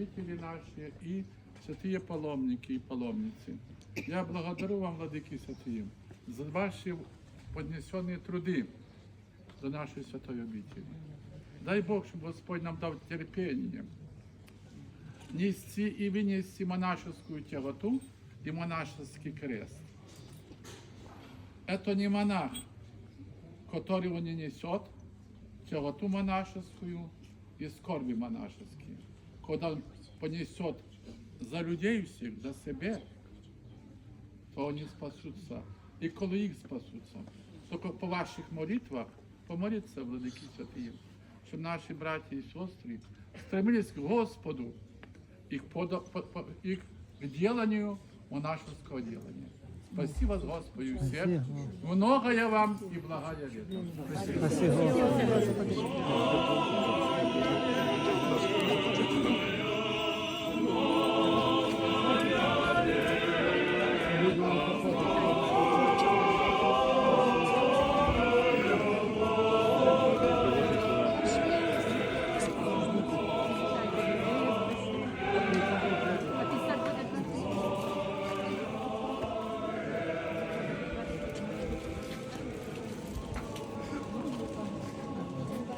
обители наши и святые паломники и паломницы. Я благодарю вам, владыки святые, за ваши поднесенные труды до нашей святой обители. Дай Бог, чтобы Господь нам дал терпение нести и вынести монашескую тяготу и монашеский крест. Это не монах, который он не несет тяготу монашескую и скорби монашеские. Когда он понесет за людей всех, за себя, то они спасутся. И коли їх спасуться, тільки по ваших молитвах помоліться, владики святые, щоб наші браті і сестри стремились к Господу и к, пода- по- по- и к деланию монашеского делания. Спаси вас, Господи, всех. Многое вам и благая лета. Спасибо.